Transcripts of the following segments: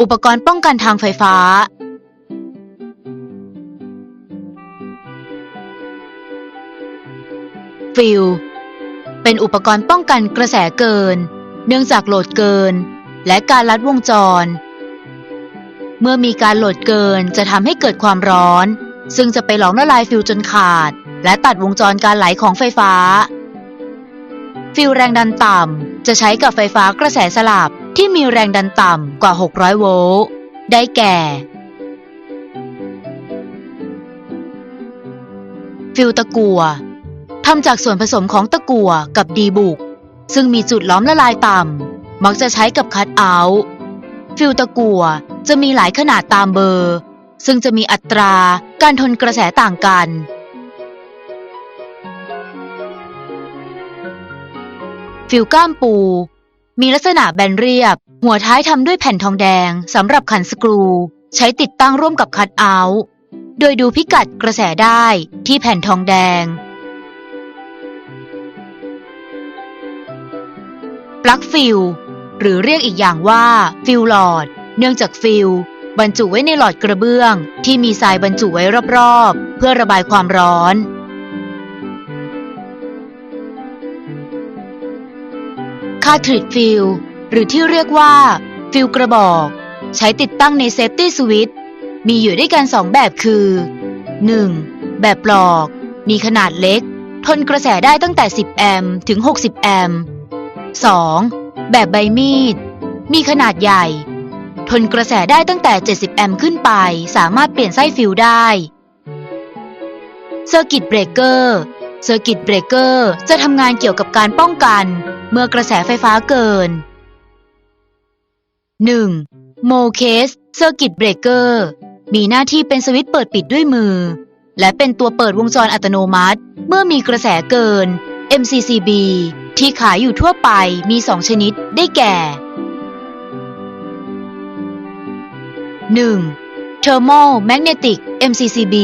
อุปกรณ์ป้องกันทางไฟฟ้า ฟิลเป็นอุปกรณ์ป้องกันกระแสเกิน เนื่องจากโหลดเกิน และการลัดวงจร เมื่อมีการโหลดเกินจะทำให้เกิดความร้อน ซึ่งจะไปหลอมละลายฟิลจนขาด และตัดวงจรการไหลของไฟฟ้า ฟิลแรงดันต่ำ จะใช้กับไฟฟ้ากระแสสลับที่มีแรงดันต่ำกว่า 600 โวลต์ ได้แก่ ฟิลตะกัวทำจากส่วนผสมของตะกัวกับดีบุก ซึ่งมีจุดล้อมละลายต่ำ มักจะใช้กับคัตเอาท์ฟิลตะกัวจะมีหลายขนาดตามเบอร์ ซึ่งจะมีอัตราการทนกระแสต่างกัน ฟิลก้ามปู มีลักษณะแบนเรียบ หัวท้ายทำด้วยแผ่นทองแดงสำหรับขันสกรู ใช้ติดตั้งร่วมกับคัตเอาท์โดยดูพิกัดกระแสได้ที่แผ่นทองแดง ปลั๊กฟิลหรือเรียกอีกอย่างว่า ฟิลหลอด เนื่องจากฟิลบรรจุไว้ในหลอดกระเบื้อง ที่มีทรายบรรจุไว้รอบๆ เพื่อระบายความร้อน คาทริดฟิลหรือที่เรียกว่า ฟิลกระบอก ใช้ติดตั้งในเซฟตี้สวิตมีอยู่ด้วยกัน 2 แบบคือ 1. แบบปลอก มีขนาดเล็ก ทนกระแสได้ตั้งแต่ 10 แอมป์ถึง 60 แอมป์ 2. แบบใบมีด มีขนาดใหญ่ ทนกระแสได้ตั้งแต่ 70 แอมป์ขึ้นไป สามารถเปลี่ยนไส้ฟิลได้เซอร์กิตเบรกเกอร์ เซอร์กิตเบรกเกอร์จะทำงานเกี่ยวกับการป้องกัน เมื่อกระแสไฟฟ้าเกิน 1. โมเคสเซอร์กิตเบรกเกอร์มีหน้าที่เป็นสวิตช์เปิดปิดด้วยมือ และเป็นตัวเปิดวงจรอัตโนมัติ เมื่อมีกระแสเกิน MCCB ที่ขายอยู่ทั่วไปมี 2 ชนิดได้แก่ 1. Thermal Magnetic MCCB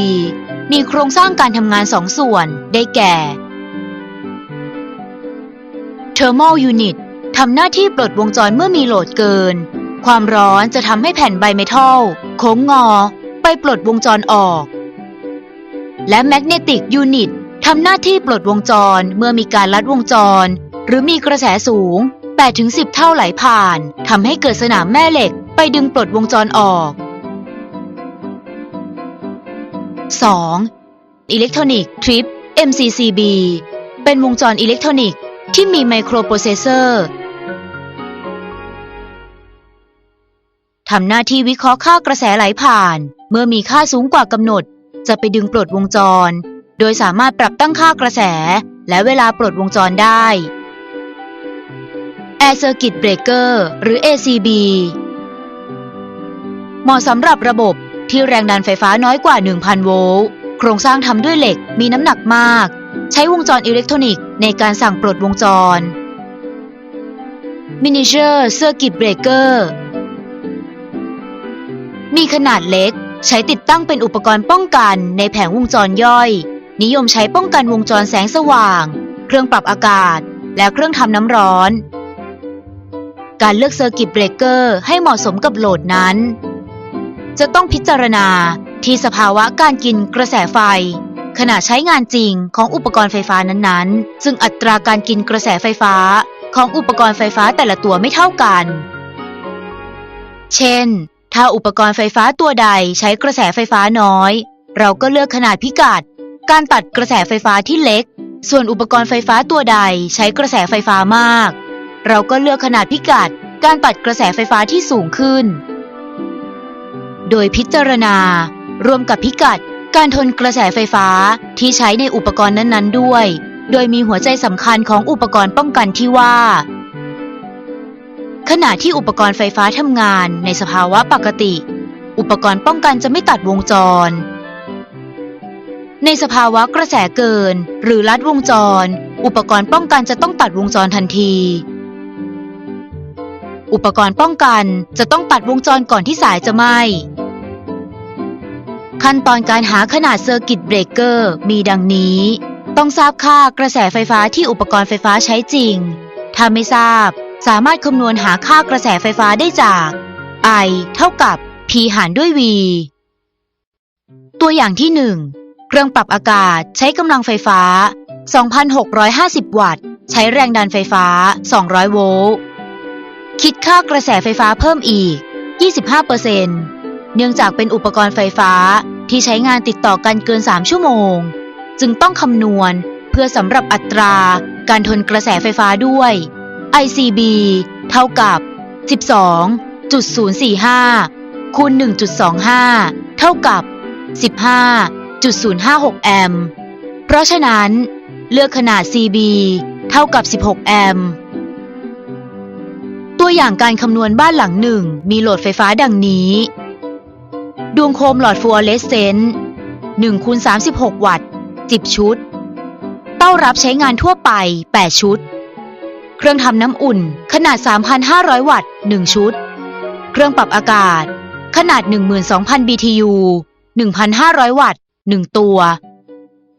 มีโครงสร้างการทำงาน2ส่วน ได้แก่ Thermal Unit ทำหน้าที่ปลดวงจรเมื่อมีโหลดเกิน ความร้อนจะทำให้แผ่นไบเมทัลโค้งงอ ไปปลดวงจรออก และ Magnetic Unit ทำหน้าที่ปลดวงจรเมื่อมีการลัดวงจร หรือมีกระแสสูง 8-10 เท่าไหลผ่านทำให้เกิดสนามแม่เหล็กไปดึงปลดวงจรออก 2. Electronic Trip MCCB เป็นวงจรอิเล็กทรอนิกส์ที่มีไมโครโปรเซสเซอร์ทำหน้าที่วิเคราะห์ค่ากระแสไหลผ่าน เมื่อมีค่าสูงกว่ากำหนด จะไปดึงปลดวงจร โดยสามารถปรับตั้งค่ากระแส และเวลาปลดวงจรได้ Air Circuit Breaker หรือ ACB เหมาะสำหรับระบบ ที่แรงดันไฟฟ้าน้อยกว่า 1,000 โวลต์ โครงสร้างทำด้วยเหล็กมีน้ำหนักมาก ใช้วงจรอิเล็กทรอนิกส์ในการสั่งปลดวงจร Miniature Circuit Breaker มีขนาดเล็ก ใช้ติดตั้งเป็นอุปกรณ์ป้องกันในแผงวงจรย่อย นิยมใช้ป้องกันวงจรแสงสว่าง เครื่องปรับอากาศ และเครื่องทำน้ำร้อน การเลือกเซอร์กิตเบรกเกอร์ให้เหมาะสมกับโหลดนั้น จะต้องพิจารณาที่สภาวะการกินกระแสไฟ ขณะใช้งานจริงของอุปกรณ์ไฟฟ้านั้นๆ ซึ่งอัตราการกินกระแสไฟฟ้าของอุปกรณ์ไฟฟ้าแต่ละตัวไม่เท่ากัน เช่น ถ้าอุปกรณ์ไฟฟ้าตัวใดใช้กระแสไฟฟ้าน้อย เราก็เลือกขนาดพิกัด การตัดกระแสไฟฟ้าที่เล็ก ส่วนอุปกรณ์ไฟฟ้าตัวใดใช้กระแสไฟฟ้ามาก เราก็เลือกขนาดพิกัด การตัดกระแสไฟฟ้าที่สูงขึ้น โดยพิจารณา รวมกับพิกัด การทนกระแสไฟฟ้าที่ใช้ในอุปกรณ์นั้น ๆ ด้วย โดยมีหัวใจสำคัญของอุปกรณ์ป้องกันที่ว่า ขณะที่อุปกรณ์ไฟฟ้าทำงานในสภาวะปกติ อุปกรณ์ป้องกันจะไม่ตัดวงจร ในสภาวะกระแสเกิน หรือลัดวงจร อุปกรณ์ป้องกันจะต้องตัดวงจรทันทีอุปกรณ์ป้องกันจะต้องตัดวงจรก่อนที่สายจะไหม้ ขั้นตอนการหาขนาดเซอร์กิตเบรกเกอร์มีดังนี้ ต้องทราบค่ากระแสไฟฟ้าที่อุปกรณ์ไฟฟ้าใช้จริง ถ้าไม่ทราบ สามารถคำนวณหาค่ากระแสไฟฟ้าได้จาก I เท่ากับ P หารด้วย V ตัวอย่างที่ 1 เครื่องปรับอากาศใช้กำลังไฟฟ้า 2,650 วัตต์ ใช้แรงดันไฟฟ้า 200 โวลต์ คิดค่ากระแสไฟฟ้าเพิ่มอีก 25% เนื่องจากเป็นอุปกรณ์ไฟฟ้าที่ใช้งานติดต่อกันเกิน 3 ชั่วโมง จึงต้องคำนวณเพื่อสำหรับอัตราการทนกระแสไฟฟ้าด้วย ICB เท่ากับ 12.045 คูณ 1.25 เท่ากับ 15.056 แอมป์ เพราะฉะนั้น เลือกขนาด CB เท่ากับ 16 แอมป์ ตัวอย่างการคำนวณบ้านหลังหนึ่งมีโหลดไฟฟ้าดังนี้ ดวงโคมหลอดฟลูออเรสเซนต์1คูณ36 วัตต์ 10 ชุด เต้ารับใช้งานทั่วไป 8 ชุด เครื่องทำน้ำอุ่นขนาด 3,500 วัตต์ 1 ชุด เครื่องปรับอากาศ ขนาด 12,000 BTU 1,500 วัตต์ 1 ตัว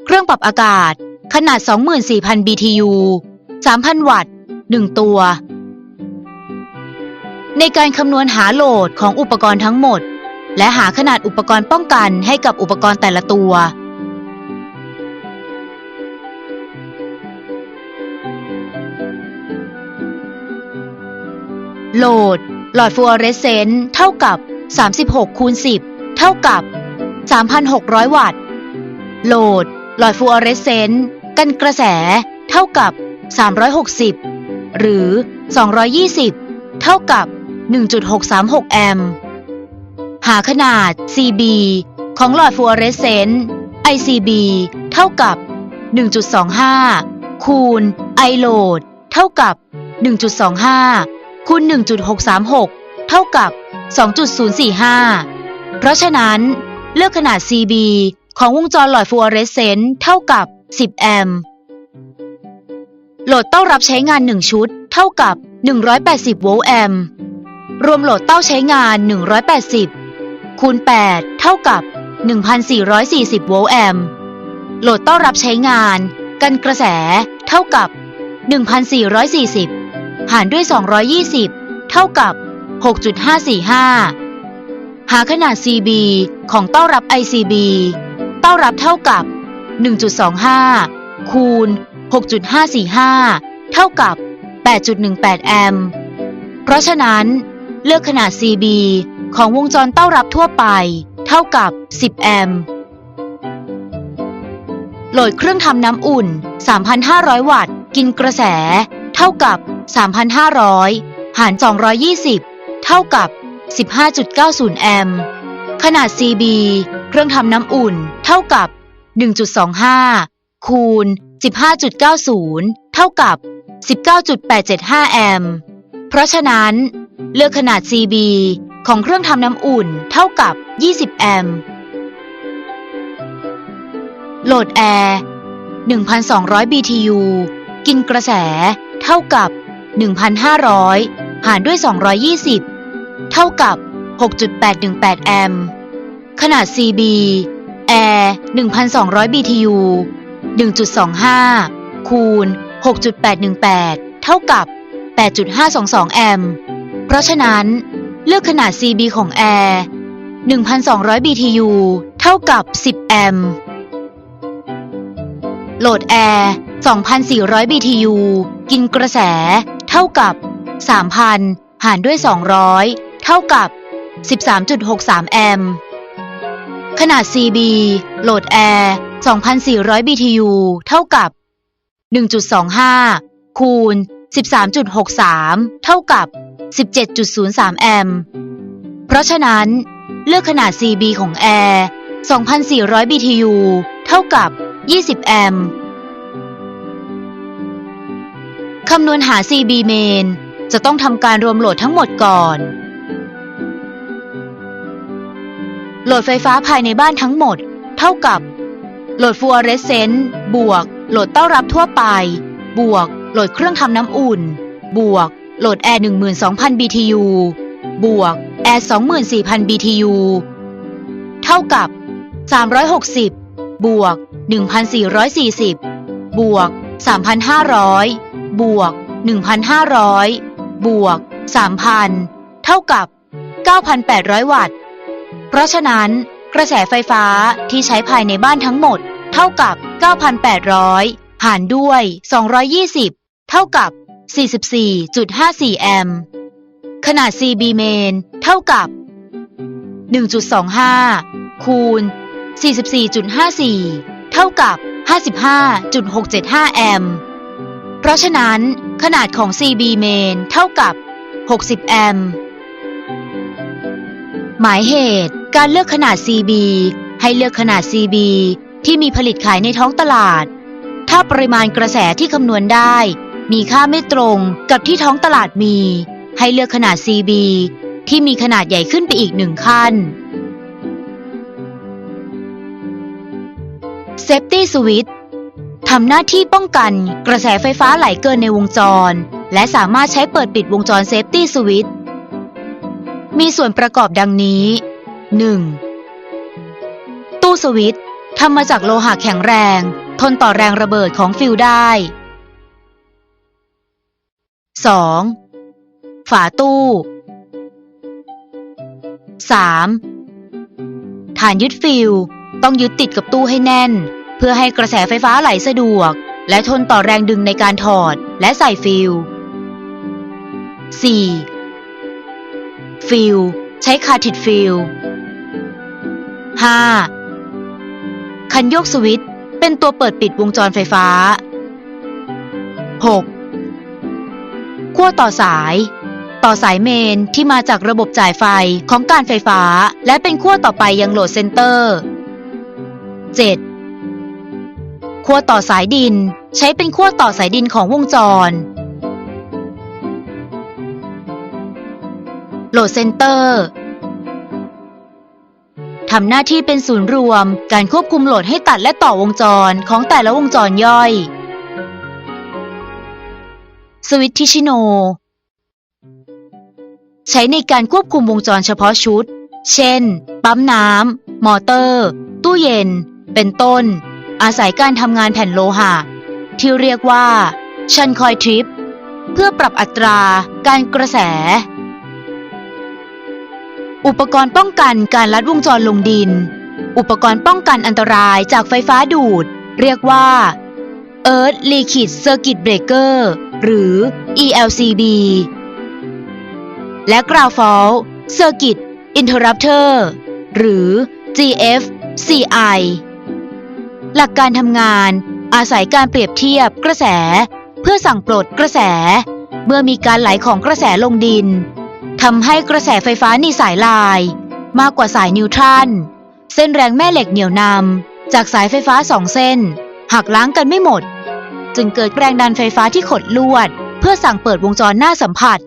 เครื่องปรับอากาศ ขนาด 24,000 BTU 3,000 วัตต์ 1 ตัว ในการคำนวณหาโหลดของอุปกรณ์ทั้งหมด และหาขนาดอุปกรณ์ป้องกันให้กับอุปกรณ์แต่ละตัว โหลด หลอดฟลูออเรสเซนต์เท่ากับ 36คูณ10 เท่ากับ 3,600 วัตต์ โหลด หลอดฟลูออเรสเซนต์กันกระแส เท่ากับ 360 หรือ 220 เท่ากับ 1.636 แอมป์ หาขนาด CB ของหลอดฟลูออเรสเซนต์ ICB เท่ากับ 1.25 คูณ I load เท่ากับ 1.25 คูณ 1.636 เท่ากับ 2.045 เพราะฉะนั้น เลือกขนาด CB ของวงจรหลอดฟลูออเรสเซนต์เท่ากับ 10 แอมป์โหลดเต้ารับใช้งาน 1 ชุด เท่ากับ 180 โวลต์แอมป์รวมโหลดเต้าใช้งาน 180 คูณ 8 เท่ากับ 1,440 โวลต์แอมป์ โหลดต้ารับใช้งาน กันกระแส เท่ากับ 1,440 หารด้วย 220 เท่ากับ 6.545 หาขนาด CB ของต้ารับ ICB ต้ารับเท่ากับ 1.25 คูณ 6.545 เท่ากับ 8.18 แอมป์ เพราะฉะนั้น เลือกขนาด CB ของวงจรเต้ารับทั่วไป เท่ากับ 10 แอมป์ โหลดเครื่องทำน้ำอุ่น 3,500 วัตต์ กินกระแส เท่ากับ 3,500 หาร 220 เท่ากับ 15.90 แอมป์ ขนาด CB เครื่องทำน้ำอุ่น เท่ากับ 1.25 คูณ 15.90 เท่ากับ 19.875 แอมป์ เพราะฉะนั้น เลือกขนาด CB ของเครื่องทำน้ำอุ่นเท่ากับ 20 แอมป์ โหลดแอร์ 1,200 BTU กินกระแสเท่ากับ 1,500 หารด้วย 220 เท่ากับ 6.818 แอมป์ ขนาด CB แอร์1,200 BTU 1.25 คูณ 6.818 เท่ากับ 8.522 แอมป์ เพราะฉะนั้น เลือกขนาด CB ของแอร์1,200 BTU เท่ากับ 10 แอมป์โหลดแอร์2,400 BTU กินกระแส เท่ากับ 3,000 หารด้วย 200 เท่ากับ 13.63 แอมป์ขนาด CB โหลดแอร์2,400 BTU เท่ากับ 1.25 คูณ 13.63 เท่ากับ 17.03 แอมป์เพราะฉะนั้น เลือกขนาด CB ของแอร์2,400 BTU เท่ากับ 20 แอมป์คำนวณหา CB main จะต้องทำการรวมโหลดทั้งหมดก่อน โหลดไฟฟ้าภายในบ้านทั้งหมด เท่ากับ โหลดฟลูออเรสเซนต์บวก โหลดเต้ารับทั่วไป บวก โหลดเครื่องทำน้ำอุ่น บวก โหลดแอร์12,000 BTU บวกแอร์24,000 BTU เท่ากับ 360 บวก 1,440 บวก 3,500 บวก 1,500 บวก 3,000 เท่ากับ 9,800 วัตต์ เพราะฉะนั้น กระแสไฟฟ้าที่ใช้ภายในบ้านทั้งหมด เท่ากับ 9,800 หารด้วย 220 เท่ากับ 44.54 แอมป์ขนาด CB main เท่ากับ 1.25 คูณ 44.54 เท่ากับ 55.675 แอมป์เพราะฉะนั้นขนาดของ CB main เท่ากับ 60 แอมป์หมายเหตุการเลือกขนาด CB ให้เลือกขนาด CB ที่มีผลิตขายในท้องตลาด ถ้าปริมาณกระแสที่คำนวณได้ มีค่าไม่ตรงกับที่ท้องตลาดมี ให้เลือกขนาด CB ที่มีขนาดใหญ่ขึ้นไปอีกหนึ่งขั้น Safety Switch ทำหน้าที่ป้องกันกระแสไฟฟ้าไหลเกินในวงจร และสามารถใช้เปิดปิดวงจร Safety Switch มีส่วนประกอบดังนี้ 1. ตู้สวิตช์ทำมาจากโลหะแข็งแรง ทนต่อแรงระเบิดของฟิวได้ 2. ฝาตู้ 3. ฐานยึดฟิวต้องยึดติดกับตู้ให้แน่น เพื่อให้กระแสไฟฟ้าไหลสะดวก และทนต่อแรงดึงในการถอดและใส่ฟิว 4. ฟิลใช้คาทิดฟิล 5. คันโยกสวิตช์เป็นตัวเปิดปิดวงจรไฟฟ้า 6. ขั้วต่อสาย ต่อสายเมนที่มาจากระบบจ่ายไฟของการไฟฟ้า และเป็นขั้วต่อไปยังโหลดเซนเตอร์ 7. ขั้วต่อสายดิน ใช้เป็นขั้วต่อสายดินของวงจร โหลดเซนเตอร์ทำหน้าที่เป็นศูนย์รวม การควบคุมโหลดให้ตัดและต่อวงจรของแต่ละวงจรย่อย สวิตชิชิโน ใช้ในการควบคุมวงจรเฉพาะชุด เช่น ปั๊มน้ำ มอเตอร์ ตู้เย็น เป็นต้น อาศัยการทำงานแผ่นโลหะ ที่เรียกว่า ชันคอยทริป เพื่อปรับอัตราการกระแส อุปกรณ์ป้องกันการลัดวงจรลงดิน อุปกรณ์ป้องกันอันตรายจากไฟฟ้าดูด เรียกว่า Earth Liquid Circuit Breaker หรือ ELCB และ Ground Fault Circuit Interrupter หรือ GFCI หลักการทำงานอาศัยการเปรียบเทียบกระแส เพื่อสั่งปลดกระแส เมื่อมีการไหลของกระแสลงดินทำให้กระแสไฟฟ้าในสายลาย มากกว่าสายนิวตรอนเส้นแรงแม่เหล็กเหนี่ยวนำจากสายไฟฟ้าสองเส้นหักล้างกันไม่หมด จึงเกิดแรงดันไฟฟ้าที่ขดลวด เพื่อสั่งเปิดวงจรหน้าสัมผัส